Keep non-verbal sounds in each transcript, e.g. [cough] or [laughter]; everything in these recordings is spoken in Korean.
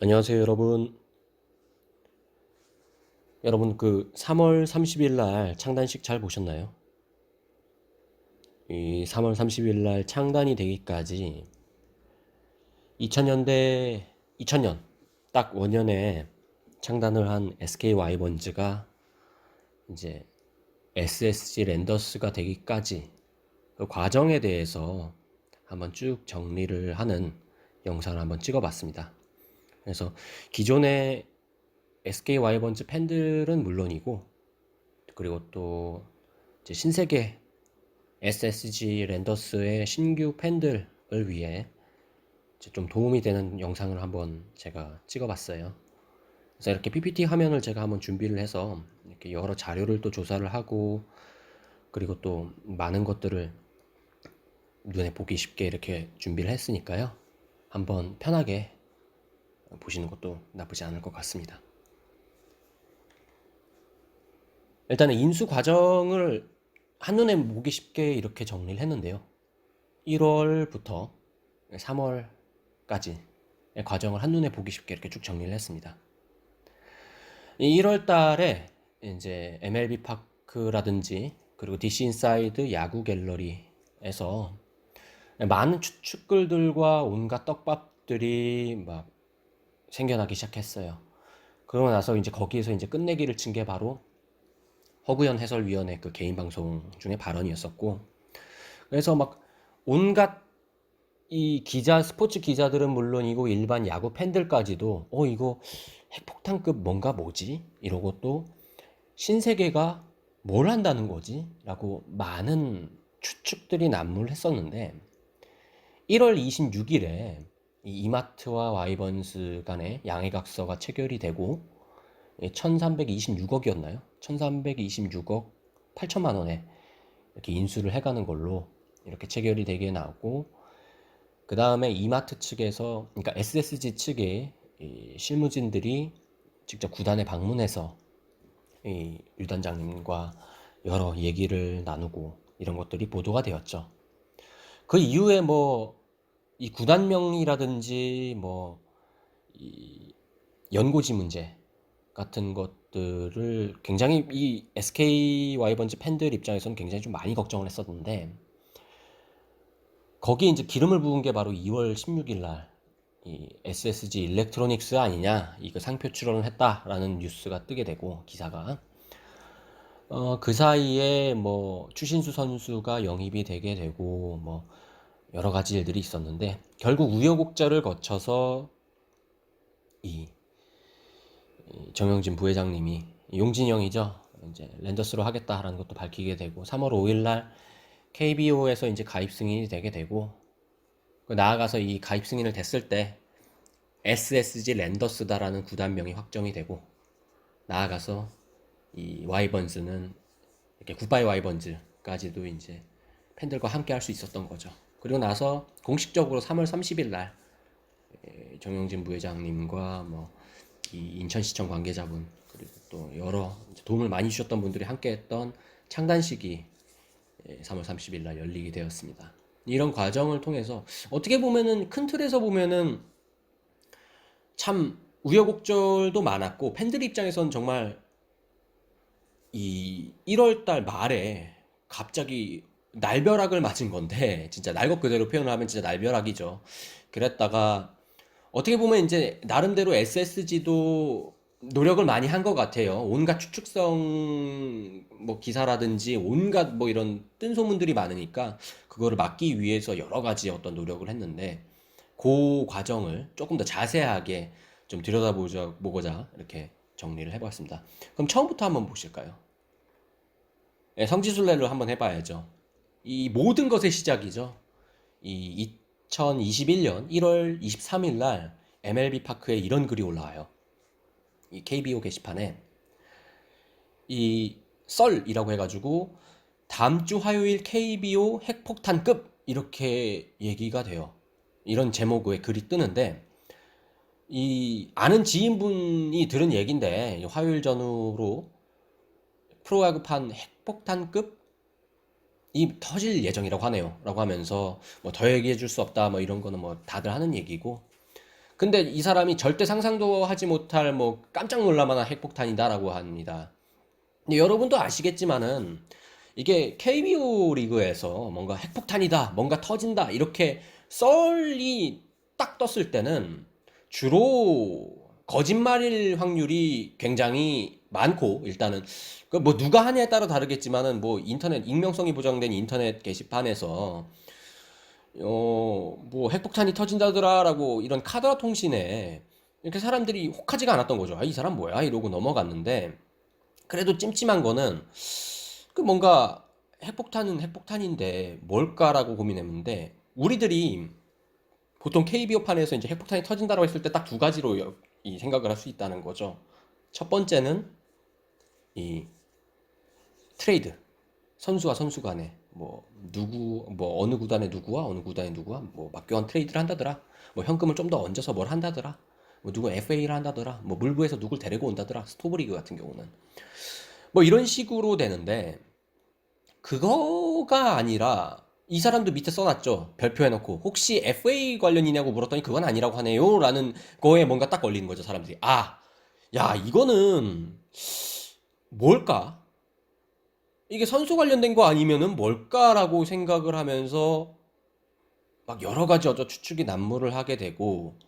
안녕하세요, 여러분. 여러분, 그 3월 30일 날 창단식 잘 보셨나요? 이 3월 30일 날 창단이 되기까지 2000년대, 2000년, 딱 원년에 창단을 한 SK 와이번즈가 이제 SSG 랜더스가 되기까지 그 과정에 대해서 한번 쭉 정리를 하는 영상을 한번 찍어봤습니다. 그래서 기존의 SK 와이번즈 팬들은 물론이고 그리고 또 신세계 SSG 랜더스의 신규 팬들을 위해 좀 도움이 되는 영상을 한번 제가 찍어봤어요. 그래서 이렇게 PPT 화면을 제가 한번 준비를 해서 이렇게 여러 자료를 또 조사를 하고 그리고 또 많은 것들을 눈에 보기 쉽게 이렇게 준비를 했으니까요. 한번 편하게 보시는 것도 나쁘지 않을 것 같습니다. 일단은 인수 과정을 한눈에 보기 쉽게 이렇게 정리를 했는데요. 1월부터 3월까지 과정을 한눈에 보기 쉽게 이렇게 쭉 정리를 했습니다. 1월 달에 이제 MLB 파크라든지 그리고 DC 인사이드 야구 갤러리에서 많은 추측글들과 온갖 떡밥들이 막 생겨나기 시작했어요. 그러고 나서 이제 거기에서 이제 끝내기를 친 게 바로 허구현 해설위원의 그 개인 방송 중에 발언이었었고, 그래서 막 온갖 이 기자, 스포츠 기자들은 물론이고 일반 야구 팬들까지도 어, 이거 핵폭탄급 뭔가 뭐지? 이러고 또 신세계가 뭘 한다는 거지? 라고 많은 추측들이 난무했었는데 1월 26일에 이 이마트와 와이번스 간의 양해각서가 체결이 되고 1326억이었나요? 1326억 8천만 원에 이렇게 인수를 해가는 걸로 이렇게 체결이 되게 나왔고 그 다음에 이마트 측에서 그러니까 SSG 측의 실무진들이 직접 구단에 방문해서 이 유단장님과 여러 얘기를 나누고 이런 것들이 보도가 되었죠. 그 이후에 뭐 이 구단명이라든지 뭐이 연고지 문제 같은 것들을 굉장히 이 SK 와이번즈 팬들 입장에서는 굉장히 좀 많이 걱정을 했었는데 거기에 이제 기름을 부은 게 바로 2월 16일 날 이 SSG 일렉트로닉스 아니냐 이거 상표 출원을 했다라는 뉴스가 뜨게 되고 기사가. 어, 그 사이에 뭐 추신수 선수가 영입이 되게 되고 뭐 여러 가지 일들이 있었는데 결국 우여곡절을 거쳐서 이, 이 정영진 부회장님이 용진이 형이죠 이제 랜더스로 하겠다라는 것도 밝히게 되고 3월 5일 날 KBO에서 이제 가입 승인이 되게 되고 그 나아가서 이 가입 승인을 됐을 때 SSG 랜더스다라는 구단명이 확정이 되고 나아가서 이 와이번즈는 이렇게 굿바이 와이번즈까지도 이제 팬들과 함께 할 수 있었던 거죠. 그리고 나서 공식적으로 3월 30일 날 예, 정영진 부회장님과 뭐이 인천시청 관계자분 그리고 또 여러 도움을 많이 주셨던 분들이 함께했던 창단식이 3월 30일 날 열리게 되었습니다. 이런 과정을 통해서 어떻게 보면은 큰 틀에서 보면은 참 우여곡절도 많았고 팬들 입장에서는 정말 이 1월 달 말에 갑자기 날벼락을 맞은 건데 진짜 날 것 그대로 표현을 하면 진짜 날벼락이죠. 그랬다가 어떻게 보면 이제 나름대로 SSG도 노력을 많이 한 것 같아요. 온갖 추측성 뭐 기사라든지 온갖 뭐 이런 뜬 소문들이 많으니까 그거를 막기 위해서 여러 가지 어떤 노력을 했는데 그 과정을 조금 더 자세하게 좀 들여다보자 보고자 이렇게 정리를 해봤습니다. 그럼 처음부터 한번 보실까요? 네, 성지순례를 한번 해봐야죠. 이 모든 것의 시작이죠. 이 2021년 1월 23일 날 MLB 파크에 이런 글이 올라와요. 이 KBO 게시판에 이 썰이라고 해가지고 다음 주 화요일 KBO 핵폭탄급 이렇게 얘기가 돼요. 이런 제목의 글이 뜨는데 이 아는 지인분이 들은 얘긴데 화요일 전후로 프로야구판 핵폭탄급 이 터질 예정이라고 하네요. 라고 하면서 뭐 더 얘기해 줄 수 없다 뭐 이런 거는 뭐 다들 하는 얘기고 근데 이 사람이 절대 상상도 하지 못할 뭐 깜짝 놀랄만한 핵폭탄이다라고 합니다. 근데 여러분도 아시겠지만은 이게 KBO 리그에서 뭔가 핵폭탄이다, 뭔가 터진다 이렇게 썰이 딱 떴을 때는 주로 거짓말일 확률이 굉장히 많고 일단은 그뭐 누가 하냐에 따라 다르겠지만은 뭐 인터넷 익명성이 보장된 인터넷 게시판에서 어뭐 핵폭탄이 터진다더라라고 이런 카드라 통신에 이렇게 사람들이 혹하지가 않았던 거죠. 아, 이 사람 뭐야? 이러고 넘어갔는데 그래도 찜찜한 거는 그 뭔가 핵폭탄은 핵폭탄인데 뭘까라고 고민했는데 우리들이 보통 KBO판에서 이제 핵폭탄이 터진다고 했을 때 딱 두 가지로 여- 이 생각을 할 수 있다는 거죠. 첫 번째는 이 트레이드 선수와 선수 간에 뭐 누구 뭐 어느 구단의 누구와 어느 구단의 누구와 뭐 맞교환 트레이드를 한다더라. 뭐 현금을 좀 더 얹어서 뭘 한다더라. 뭐 누구 FA를 한다더라. 뭐 물부에서 누굴 데리고 온다더라. 스토브리그 같은 경우는 뭐 이런 식으로 되는데 그거가 아니라 이 사람도 밑에 써놨죠. 별표 해놓고 혹시 FA 관련이냐고 물었더니 그건 아니라고 하네요라는 거에 뭔가 딱 걸리는 거죠. 사람들이 아, 야 이거는 뭘까? 이게 선수 관련된 거 아니면은 뭘까라고 생각을 하면서 막 여러 가지 어쩌 추측이 난무를 하게 되고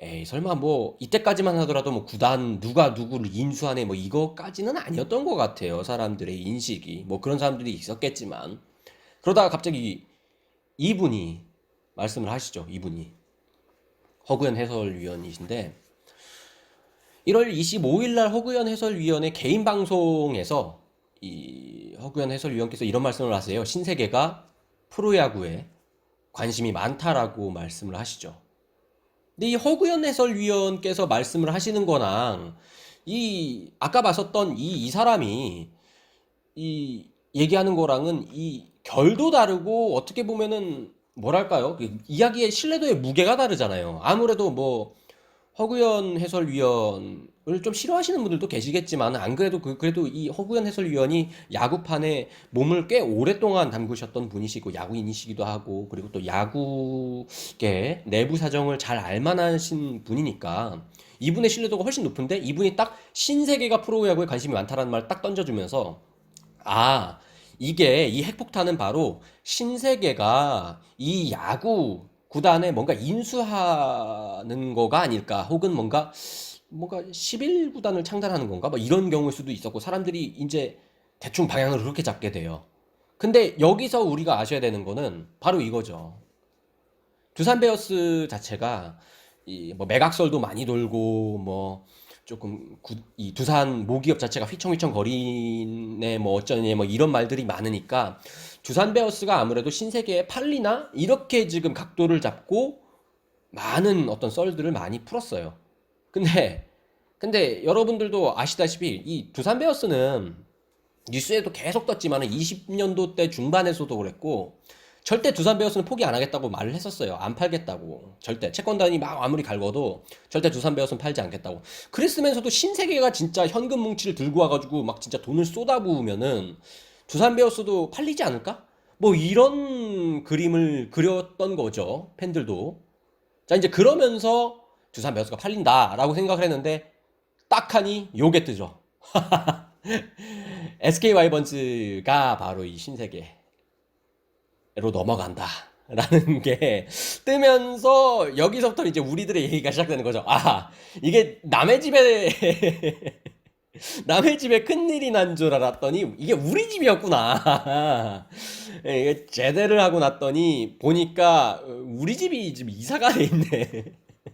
에이 설마 뭐 이때까지만 하더라도 뭐 구단 누가 누구를 인수하네 뭐 이거까지는 아니었던 것 같아요 사람들의 인식이 뭐 그런 사람들이 있었겠지만 그러다가 갑자기 이분이 말씀을 하시죠 이분이. 허구현 해설위원이신데 1월 25일 날 허구현 해설위원의 개인 방송에서 이 허구현 해설위원께서 이런 말씀을 하세요. 신세계가 프로야구에 관심이 많다라고 말씀을 하시죠. 근데 이 허구현 해설위원께서 말씀을 하시는 거랑 이 아까 봤었던 이, 이 사람이 이 얘기하는 거랑은 이 결도 다르고 어떻게 보면은 뭐랄까요? 그 이야기의 신뢰도의 무게가 다르잖아요. 아무래도 뭐 허구현 해설위원을 좀 싫어하시는 분들도 계시겠지만 안 그래도 그 그래도 이 허구현 해설위원이 야구판에 몸을 꽤 오랫동안 담그셨던 분이시고 야구인이시기도 하고 그리고 또 야구계 내부 사정을 잘 알만하신 분이니까 이분의 신뢰도가 훨씬 높은데 이분이 딱 신세계가 프로야구에 관심이 많다라는 말 딱 던져주면서 아 이게 이 핵폭탄은 바로 신세계가 이 야구 구단에 뭔가 인수하는 거가 아닐까 혹은 뭔가 뭔가 11구단을 창단하는 건가 뭐 이런 경우일 수도 있었고 사람들이 이제 대충 방향을 그렇게 잡게 돼요. 근데 여기서 우리가 아셔야 되는 거는 바로 이거죠. 두산 베어스 자체가 이 뭐 매각설도 많이 돌고 뭐 조금 구- 이 두산 모기업 자체가 휘청휘청 거리네 뭐 어쩌네 뭐 이런 말들이 많으니까 두산 베어스가 아무래도 신세계에 팔리나 이렇게 지금 각도를 잡고 많은 어떤 썰들을 많이 풀었어요. 근데 근데 여러분들도 아시다시피 이 두산 베어스는 뉴스에도 계속 떴지만은 20년도 때 중반에서도 그랬고 절대 두산 베어스는 포기 안 하겠다고 말을 했었어요. 안 팔겠다고. 절대. 채권단이 막 아무리 갈궈도 절대 두산 베어스는 팔지 않겠다고. 그랬으면서도 신세계가 진짜 현금 뭉치를 들고 와가지고 막 진짜 돈을 쏟아부으면은 두산 베어스도 팔리지 않을까? 뭐 이런 그림을 그렸던 거죠. 팬들도. 자, 이제 그러면서 두산 베어스가 팔린다라고 생각을 했는데 딱 하니 요게 뜨죠. [laughs] SK 와이번즈가 바로 이 신세계 로 넘어간다. 라는 게 뜨면서 여기서부터 이제 우리들의 얘기가 시작되는 거죠. 아, 이게 남의 집에 [laughs] 남의 집에 큰일이 난 줄 알았더니 이게 우리 집이었구나. 예, [laughs] 이게 제대를 하고 났더니 보니까 어, 우리 집이 지금 이사가 돼 있네.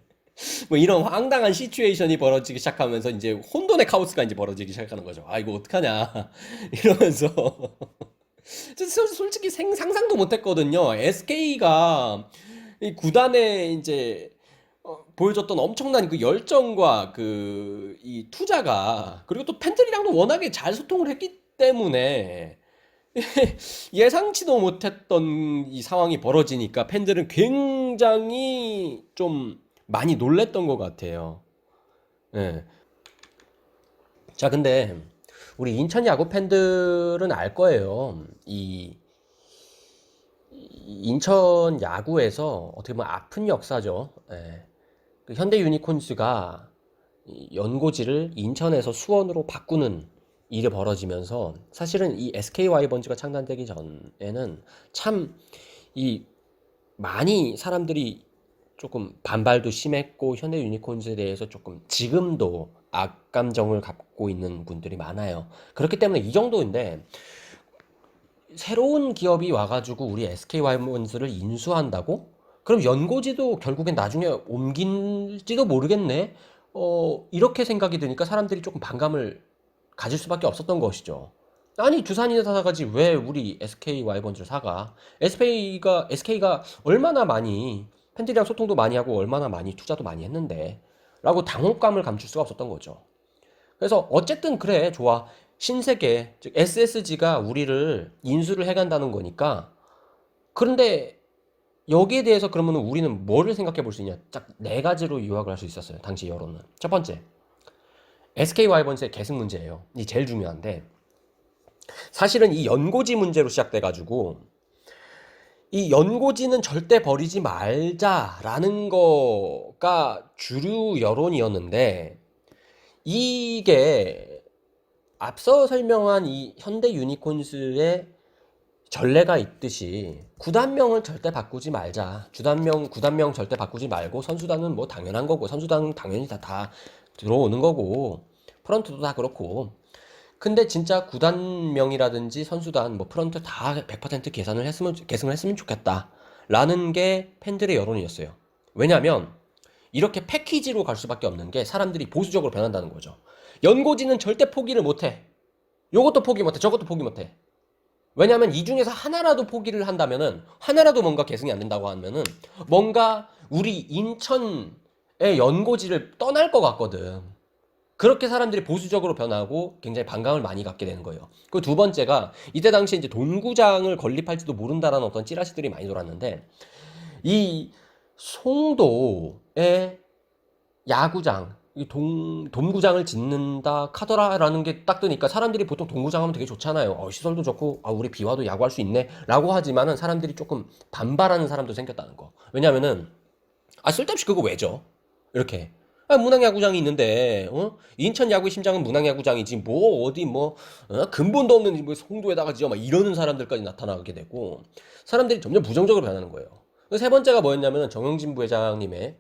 [laughs] 뭐 이런 황당한 시츄에이션이 벌어지기 시작하면서 이제 혼돈의 카오스가 이제 벌어지기 시작하는 거죠. 아 이거 어떡하냐 이러면서 저 솔- 솔직히 생, 상상도 못했거든요. SK가 이 구단에 이제 어, 보여줬던 엄청난 그 열정과 그 이 투자가 그리고 또 팬들이랑도 워낙에 잘 소통을 했기 때문에 [laughs] 예상치도 못했던 이 상황이 벌어지니까 팬들은 굉장히 좀 많이 놀랬던 것 같아요. 예. 자, 근데 우리 인천 야구 팬들은 알 거예요. 이, 이 인천 야구에서 어떻게 보면 아픈 역사죠. 예. 그 현대 유니콘즈가 이 연고지를 인천에서 수원으로 바꾸는 일이 벌어지면서 사실은 이 SK 와이번즈가 창단되기 전에는 참 이 많이 사람들이 조금 반발도 심했고 현대 유니콘즈에 대해서 조금 지금도 악감정을 갖고 있는 분들이 많아요. 그렇기 때문에 이 정도인데 새로운 기업이 와가지고 우리 SK 와이번즈를 인수한다고? 그럼 연고지도 결국엔 나중에 옮길지도 모르겠네. 어, 이렇게 생각이 드니까 사람들이 조금 반감을 가질 수밖에 없었던 것이죠. 아니 두산이 사가지 왜 우리 SK 와이번즈를 사가? SK가 SK가 얼마나 많이 팬들이랑 소통도 많이 하고 얼마나 많이 투자도 많이 했는데 라고 당혹감을 감출 수가 없었던 거죠. 그래서 어쨌든 그래 좋아 신세계 즉 SSG가 우리를 인수를 해간다는 거니까 그런데 여기에 대해서 그러면 우리는 뭐를 생각해 볼 수 있냐? 딱 네 가지로 요약을 할 수 있었어요. 당시 여론은. 첫 번째, SK 와이번스의 계승 문제예요. 이 제일 중요한데 사실은 이 연고지 문제로 시작돼 가지고 이 연고지는 절대 버리지 말자라는 거가 주류 여론이었는데 이게 앞서 설명한 이 현대 유니콘스의 전례가 있듯이 구단명을 절대 바꾸지 말자. 주단명, 구단명 절대 바꾸지 말고 선수단은 뭐 당연한 거고 선수단 당연히 다, 다 들어오는 거고 프런트도 다 그렇고 근데 진짜 구단명이라든지 선수단 뭐 프런트 다 100% 계산을 했으면 계승을 했으면 좋겠다. 라는 게 팬들의 여론이었어요. 왜냐면 이렇게 패키지로 갈 수밖에 없는 게 사람들이 보수적으로 변한다는 거죠. 연고지는 절대 포기를 못 해. 요것도 포기 못 해. 저것도 포기 못 해. 왜냐하면 이 중에서 하나라도 포기를 한다면은 하나라도 뭔가 계승이 안 된다고 하면은 뭔가 우리 인천의 연고지를 떠날 것 같거든. 그렇게 사람들이 보수적으로 변하고 굉장히 반감을 많이 갖게 되는 거예요. 그 두 번째가 이때 당시에 이제 동구장을 건립할지도 모른다라는 어떤 찌라시들이 많이 돌았는데 이 송도의 야구장 이 동, 동구장을 짓는다 카더라라는 게 딱 뜨니까 사람들이 보통 동구장 하면 되게 좋잖아요. 어, 시설도 좋고, 아, 우리 비와도 야구할 수 있네. 라고 하지만은 사람들이 조금 반발하는 사람도 생겼다는 거. 왜냐면은, 아, 쓸데없이 그거 왜죠? 이렇게. 아, 문항야구장이 있는데, 어? 인천 야구의 심장은 문항야구장이지, 뭐, 어디, 뭐, 어? 근본도 없는 뭐 송도에다가 지어, 막 이러는 사람들까지 나타나게 되고, 사람들이 점점 부정적으로 변하는 거예요. 그세 번째가 뭐였냐면은 정영진 부회장님의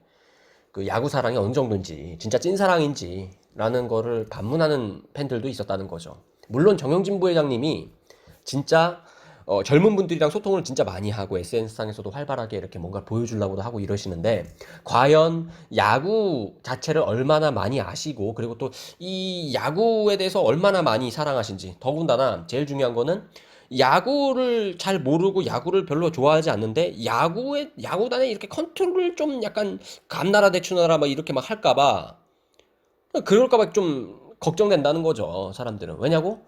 그 야구 사랑이 어느 정도인지 진짜 찐 사랑인지라는 거를 반문하는 팬들도 있었다는 거죠. 물론 정영진 부회장님이 진짜 어, 젊은 분들이랑 소통을 진짜 많이 하고 SNS상에서도 활발하게 이렇게 뭔가 보여주려고도 하고 이러시는데 과연 야구 자체를 얼마나 많이 아시고 그리고 또 이 야구에 대해서 얼마나 많이 사랑하신지 더군다나 제일 중요한 거는 야구를 잘 모르고 야구를 별로 좋아하지 않는데 야구에 야구단에 이렇게 컨트롤을 좀 약간 감나라 대추나라 막 이렇게 막 할까봐 그럴까봐 좀 걱정된다는 거죠 사람들은. 왜냐고?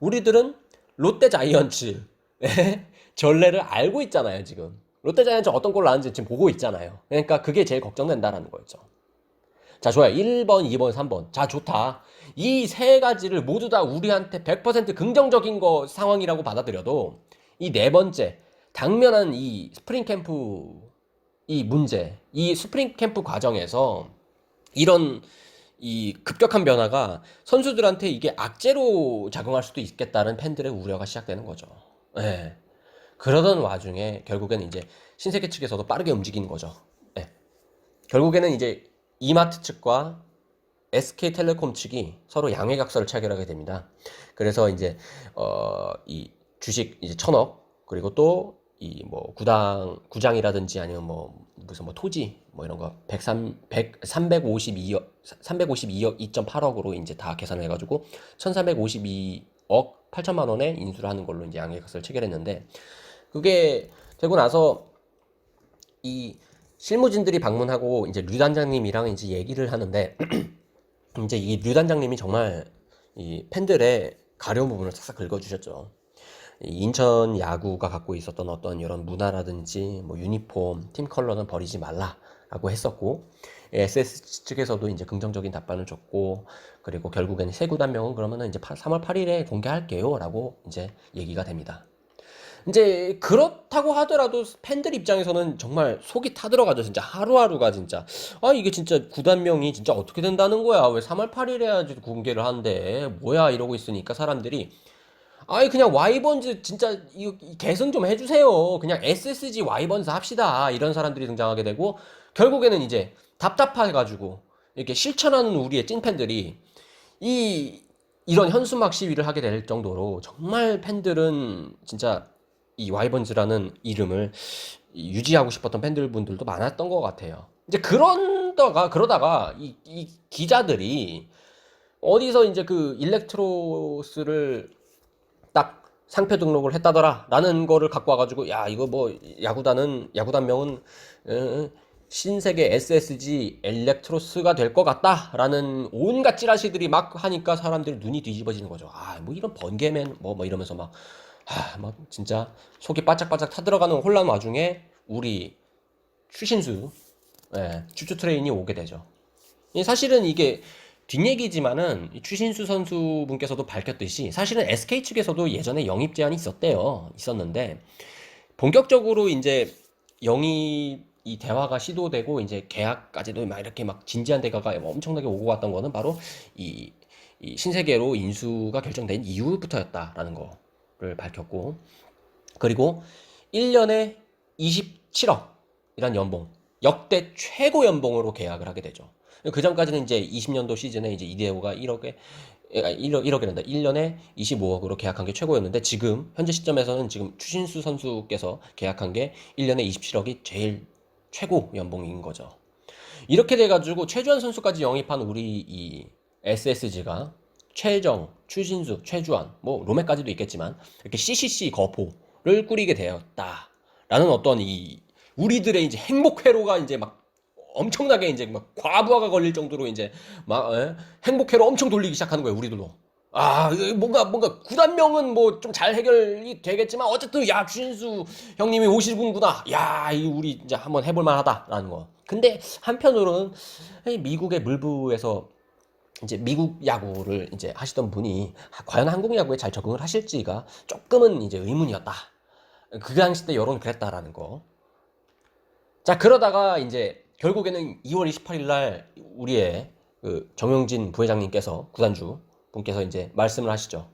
우리들은 롯데 자이언츠의 전례를 알고 있잖아요 지금. 롯데 자이언츠 어떤 골 나는지 지금 보고 있잖아요. 그러니까 그게 제일 걱정된다라는 거였죠. 자 좋아요. 1번 2번 3번. 자 좋다. 이 세 가지를 모두 다 우리한테 100% 긍정적인 거 상황이라고 받아들여도 이 네 번째 당면한 이 스프링 캠프 이 문제 이 스프링 캠프 과정에서 이런 이 급격한 변화가 선수들한테 이게 악재로 작용할 수도 있겠다는 팬들의 우려가 시작되는 거죠. 예. 그러던 와중에 결국에는 이제 신세계 측에서도 빠르게 움직이는 거죠. 예. 결국에는 이제 이마트 측과 SK텔레콤 측이 서로 양해각서를 체결하게 됩니다. 그래서 이제 어 이 주식 이제 천억 그리고 또 이 뭐 구당 구장이라든지 아니면 뭐 무슨 뭐 토지 뭐 이런 거 103, 100, 352억 352억 2.8억으로 이제 다 계산을 해가지고 1,352 억 8천만 원에 인수를 하는 걸로 이제 양해각서를 체결했는데 그게 되고 나서 이 실무진들이 방문하고 이제 류 단장님이랑 이제 얘기를 하는데 [clears throat] 이제 이 류 단장님이 정말 이 팬들의 가려운 부분을 싹싹 긁어주셨죠. 인천 야구가 갖고 있었던 어떤 이런 문화라든지 뭐 유니폼, 팀 컬러는 버리지 말라 라고 했었고 SS 측에서도 이제 긍정적인 답변을 줬고 그리고 결국에는 세 구 단명은 그러면은 이제 3월 8일에 공개할게요라고 이제 얘기가 됩니다. 이제 그렇다고 하더라도 팬들 입장에서는 정말 속이 타들어가죠. 진짜 하루하루가 진짜. 아, 이게 진짜 구단명이 진짜 어떻게 된다는 거야. 왜 3월 8일에 야지 공개를 하는데. 뭐야, 이러고 있으니까 사람들이. 아이, 그냥 와이번즈 진짜 이거 개선 좀 해주세요. 그냥 SSG 와이번즈 합시다. 이런 사람들이 등장하게 되고, 결국에는 이제 답답해가지고, 이렇게 실천하는 우리의 찐팬들이 이, 이런 현수막 시위를 하게 될 정도로 정말 팬들은 진짜 이 와이번즈라는 이름을 유지하고 싶었던 팬들 분들도 많았던 것 같아요. 이제 그런다가 그러다가 이, 이 기자들이 어디서 이제 그 일렉트로스를 딱 상표 등록을 했다더라라는 거를 갖고 와가지고 야 이거 뭐 야구단은 야구단명은 어, 신세계 SSG 엘렉트로스가 될 것 같다라는 온갖 찌라시들이 막 하니까 사람들이 눈이 뒤집어지는 거죠. 아 뭐 이런 번개맨 뭐 뭐 이러면서 막 아, 막 진짜 속이 바짝바짝 타들어가는 혼란 와중에 우리 추신수 예, 추추 트레인이 오게 되죠. 이 사실은 이게 뒷얘기지만은 이 추신수 선수분께서도 밝혔듯이 사실은 SK 측에서도 예전에 영입 제한이 있었대요. 있었는데 본격적으로 이제 영입 이 대화가 시도되고 이제 계약까지도 막 이렇게 막 진지한 대화가 엄청나게 오고 갔던 거는 바로 이, 이 신세계로 인수가 결정된 이후부터였다라는 거를 밝혔고 그리고 1년에 27억이란 연봉 역대 최고 연봉으로 계약을 하게 되죠. 그 전까지는 이제 20년도 시즌에 이제 이대호가 1억에 1억, 1억이란다. 1년에 25억으로 계약한 게 최고였는데 지금 현재 시점에서는 지금 추신수 선수께서 계약한 게 1년에 27억이 제일 최고 연봉인 거죠. 이렇게 돼가지고 최주환 선수까지 영입한 우리 이 SSG가 최정, 추신수, 최주환, 뭐 로메까지도 있겠지만 이렇게 CCC 거포를 꾸리게 되었다라는 어떤 이 우리들의 이제 행복 회로가 이제 막 엄청나게 이제 막 과부하가 걸릴 정도로 이제 막 에? 행복 회로 엄청 돌리기 시작하는 거예요 우리들도. 아, 뭔가, 뭔가, 구단명은 뭐 좀 잘 해결이 되겠지만, 어쨌든, 야, 추신수 형님이 오시군구나. 야, 이 우리 이제 한번 해볼만 하다라는 거. 근데 한편으로는, 미국의 물부에서 이제 미국 야구를 이제 하시던 분이, 과연 한국 야구에 잘 적응을 하실지가 조금은 이제 의문이었다. 그 당시 때 여론은 그랬다라는 거. 자, 그러다가 이제 결국에는 2월 28일 날 우리의 그 정영진 부회장님께서 구단주 분께서 이제 말씀을 하시죠.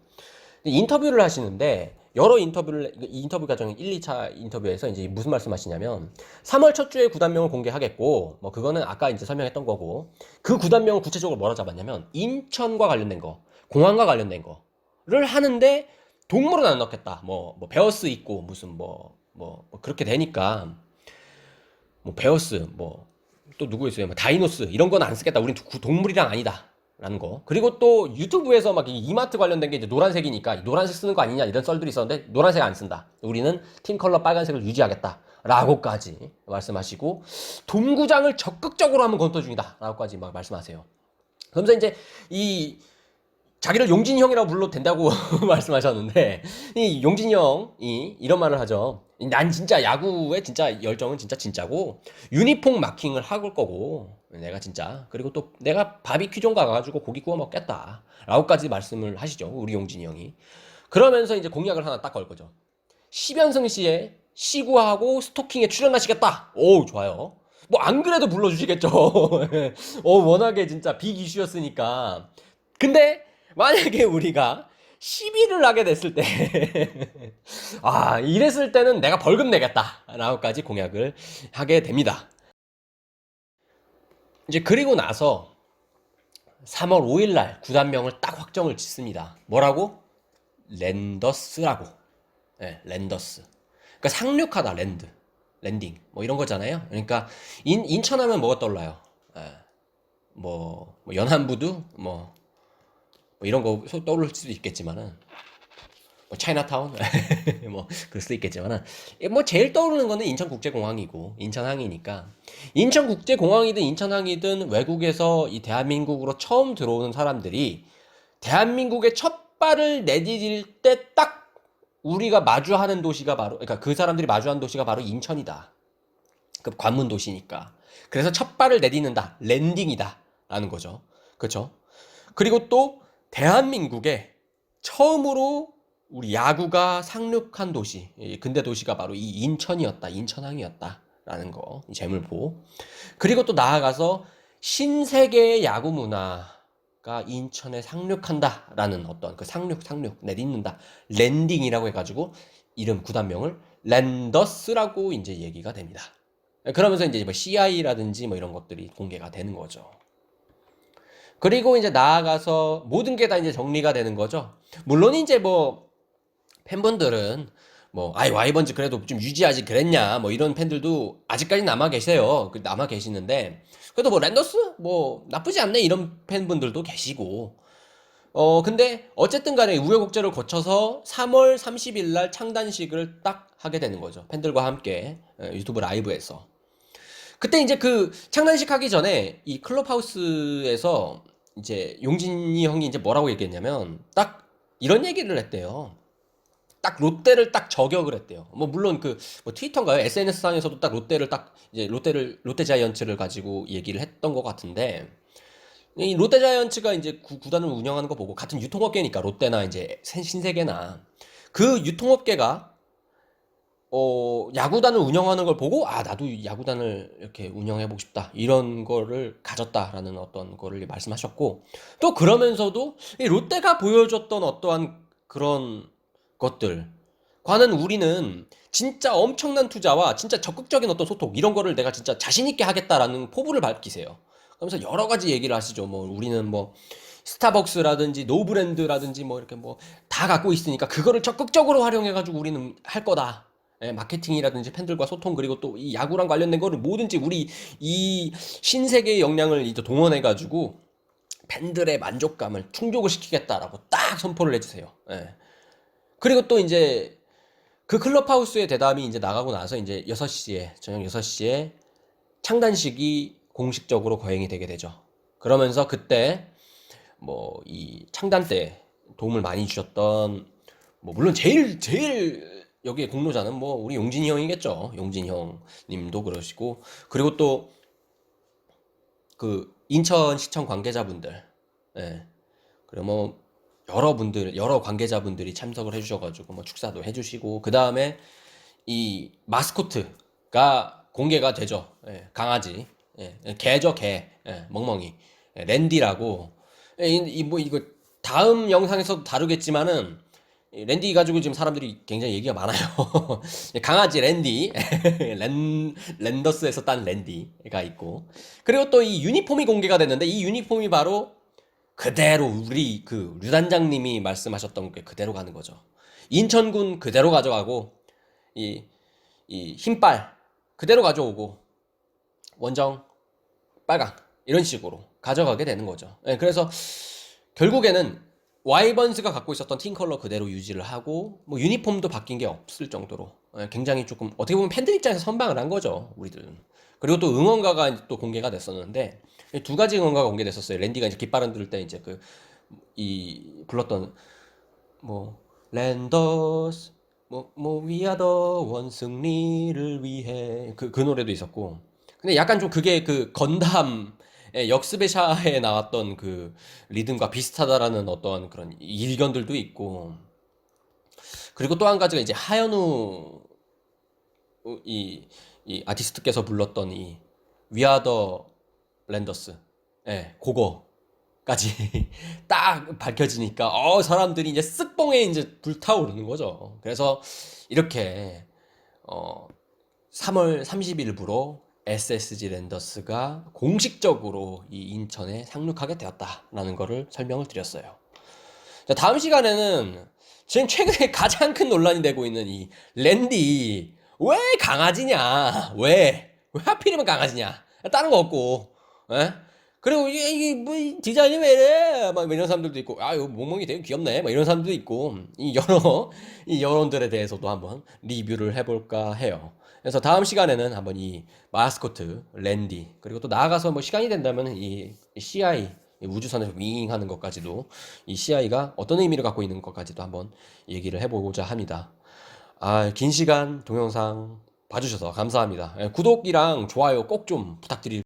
인터뷰를 하시는데 여러 인터뷰를 인터뷰 과정 1, 2차 인터뷰에서 이제 무슨 말씀하시냐면 3월 첫 주에 구단명을 공개하겠고 뭐 그거는 아까 이제 설명했던 거고 그 구단명을 구체적으로 뭐라 잡았냐면 인천과 관련된 거, 공항과 관련된 거를 하는데 동물은 안 넣겠다. 뭐, 뭐 베어스 있고 무슨 뭐, 뭐, 뭐 그렇게 되니까 뭐 베어스 뭐 또 누구 있어요? 뭐 다이노스 이런 건 안 쓰겠다. 우린 동물이랑 아니다. 라는 거. 그리고 또 유튜브에서 막 이마트 관련된 게 이제 노란색이니까 노란색 쓰는 거 아니냐 이런 썰들이 있었는데 노란색 안 쓴다. 우리는 팀 컬러 빨간색을 유지하겠다. 라고까지 말씀하시고 동구장을 적극적으로 한번 검토 중이다. 라고까지 막 말씀하세요. 그러면서 이제 이 자기를 용진이 형이라고 불러도 된다고 [laughs] 말씀하셨는데 이 용진이 형이 이런 말을 하죠. 난 진짜 야구에 진짜 열정은 진짜 진짜고 유니폼 마킹을 하고 거고 내가 진짜. 그리고 또 내가 바비큐 좀 가가지고 고기 구워 먹겠다. 라고까지 말씀을 하시죠 우리 용진이 형이. 그러면서 이제 공약을 하나 딱 걸 거죠. 10연승 시에 시구하고 스토킹에 출연하시겠다. 오 좋아요. 뭐 안 그래도 불러주시겠죠. [laughs] 어 워낙에 진짜 빅 이슈였으니까. 근데 만약에 우리가 시비를 하게 됐을 때, [laughs] 아, 이랬을 때는 내가 벌금 내겠다. 라고까지 공약을 하게 됩니다. 이제 그리고 나서 3월 5일 날 구단명을 딱 확정을 짓습니다. 뭐라고? 랜더스라고. 네, 랜더스. 그러니까 상륙하다, 랜드. 랜딩. 뭐 이런 거잖아요. 그러니까 인, 인천하면 뭐가 떠올라요? 네. 뭐, 뭐 연안부두? 뭐, 뭐 이런 거 떠오를 수도 있겠지만은 뭐 차이나타운 [laughs] 뭐 그럴 수도 있겠지만은 뭐 제일 떠오르는 거는 인천국제공항이고 인천항이니까 인천국제공항이든 인천항이든 외국에서 이 대한민국으로 처음 들어오는 사람들이 대한민국의 첫 발을 내디딜 때 딱 우리가 마주하는 도시가 바로 그러니까 그 사람들이 마주하는 도시가 바로 인천이다. 그 관문 도시니까. 그래서 첫 발을 내딛는다. 랜딩이다. 라는 거죠. 그렇죠? 그리고 또 대한민국에 처음으로 우리 야구가 상륙한 도시, 이 근대 도시가 바로 이 인천이었다, 인천항이었다라는 거, 이 재물포. 그리고 또 나아가서 신세계의 야구 문화가 인천에 상륙한다라는 어떤 그 상륙, 상륙, 내딛는다, 랜딩이라고 해가지고 이름 구단명을 랜더스라고 이제 얘기가 됩니다. 그러면서 이제 뭐 CI라든지 뭐 이런 것들이 공개가 되는 거죠. 그리고 이제 나아가서 모든 게 다 이제 정리가 되는 거죠. 물론 이제 뭐 팬분들은 뭐 아이 와이번즈 그래도 좀 유지하지 그랬냐 뭐 이런 팬들도 아직까지 남아 계세요. 그 남아 계시는데 그래도 뭐 랜더스 뭐 나쁘지 않네 이런 팬분들도 계시고 어 근데 어쨌든 간에 우여곡절을 거쳐서 3월 30일 날 창단식을 딱 하게 되는 거죠. 팬들과 함께 어, 유튜브 라이브에서 그때 이제 그 창단식 하기 전에 이 클럽하우스에서 이제 용진이 형이 이제 뭐라고 얘기했냐면 딱 이런 얘기를 했대요. 딱 롯데를 딱 저격을 했대요. 뭐 물론 그 뭐 트위터인가요? SNS 상에서도 딱 롯데를 딱 이제 롯데를 롯데 자이언츠를 가지고 얘기를 했던 것 같은데 이 롯데 자이언츠가 이제 구, 구단을 운영하는 거 보고 같은 유통업계니까 롯데나 이제 신- 신세계나 그 유통업계가 어, 야구단을 운영하는 걸 보고, 아, 나도 야구단을 이렇게 운영해 보고 싶다. 이런 거를 가졌다라는 어떤 거를 말씀하셨고, 또 그러면서도 이 롯데가 보여줬던 어떠한 그런 것들, 과는 우리는 진짜 엄청난 투자와 진짜 적극적인 어떤 소통, 이런 거를 내가 진짜 자신 있게 하겠다라는 포부를 밝히세요. 그러면서 여러 가지 얘기를 하시죠. 뭐, 우리는 뭐, 스타벅스라든지 노브랜드라든지 뭐 이렇게 뭐 다 갖고 있으니까 그거를 적극적으로 활용해가지고 우리는 할 거다. 예, 마케팅이라든지 팬들과 소통 그리고 또 이 야구랑 관련된 거를 뭐든지 우리 이 신세계의 역량을 이제 동원해 가지고 팬들의 만족감을 충족을 시키겠다라고 딱 선포를 해주세요. 예. 그리고 또 이제 그 클럽하우스의 대담이 이제 나가고 나서 이제 6시에 저녁 6시에 창단식이 공식적으로 거행이 되게 되죠. 그러면서 그때 뭐 이 창단 때 도움을 많이 주셨던 뭐 물론 제일 제일 여기에 공로자는 뭐 우리 용진이 형이겠죠. 용진이 형님도 그러시고 그리고 또 그 인천 시청 관계자분들, 예. 그리고 뭐 여러분들 여러 관계자분들이 참석을 해주셔가지고 뭐 축사도 해주시고 그 다음에 이 마스코트가 공개가 되죠. 예, 강아지, 예, 개죠 개, 예, 멍멍이, 예, 랜디라고. 예, 이뭐 이거 다음 영상에서도 다루겠지만은 이 랜디 가지고 지금 사람들이 굉장히 얘기가 많아요. [laughs] 강아지 랜디, [laughs] 랜, 랜더스에서 딴 랜디가 있고. 그리고 또 이 유니폼이 공개가 됐는데 이 유니폼이 바로 그대로 우리 그 류단장님이 말씀하셨던 게 그대로 가는 거죠. 인천군 그대로 가져가고 이, 이 흰빨 그대로 가져오고 원정 빨강 이런 식으로 가져가게 되는 거죠. 예, 그래서 결국에는 와이번스가 갖고 있었던 팀 컬러 그대로 유지를 하고 뭐 유니폼도 바뀐 게 없을 정도로 예, 굉장히 조금 어떻게 보면 팬들 입장에서 선방을 한 거죠 우리들은 그리고 또 응원가가 또 공개가 됐었는데 이두 가지 응원가가 공개됐었어요. 랜디가 이제 깃발 흔들 때 이제 그 이 불렀던 뭐 랜더스 뭐뭐 위아더 원 승리를 위해. 그그 노래도 있었고. 근데 약간 좀 그게 그 건담 의 역스베샤에 나왔던 그 리듬과 비슷하다라는 어떤 그런 일견들도 있고. 그리고 또 한 가지가 이제 하현우 이, 이 아티스트께서 불렀던 이 위아더 랜더스 예 그거까지 [laughs] 딱 밝혀지니까 어 사람들이 이제 쓱봉에 이제 불타오르는 거죠 그래서 이렇게 어 3월 30일부로 SSG 랜더스가 공식적으로 이 인천에 상륙하게 되었다라는 거를 설명을 드렸어요. 자, 다음 시간에는 지금 최근에 [laughs] 가장 큰 논란이 되고 있는 이 랜디 왜 강아지냐? 왜? 왜 하필이면 강아지냐? 다른 거 없고, 예? 그리고 이게, 이게 뭐 디자인이 왜 이래? 막 이런 사람들도 있고, 아, 이거 멍멍이 되게 귀엽네. 막 이런 사람들도 있고, 이 여러 [laughs] 이 여론들에 대해서도 한번 리뷰를 해볼까 해요. 그래서 다음 시간에는 한번 이 마스코트 랜디 그리고 또 나아가서 뭐 시간이 된다면 이 CI 이 우주선에서 윙 하는 것까지도 이 CI가 어떤 의미를 갖고 있는 것까지도 한번 얘기를 해보고자 합니다. 아, 긴 시간 동영상 봐주셔서 감사합니다. 예, 구독이랑 좋아요 꼭 좀 부탁드릴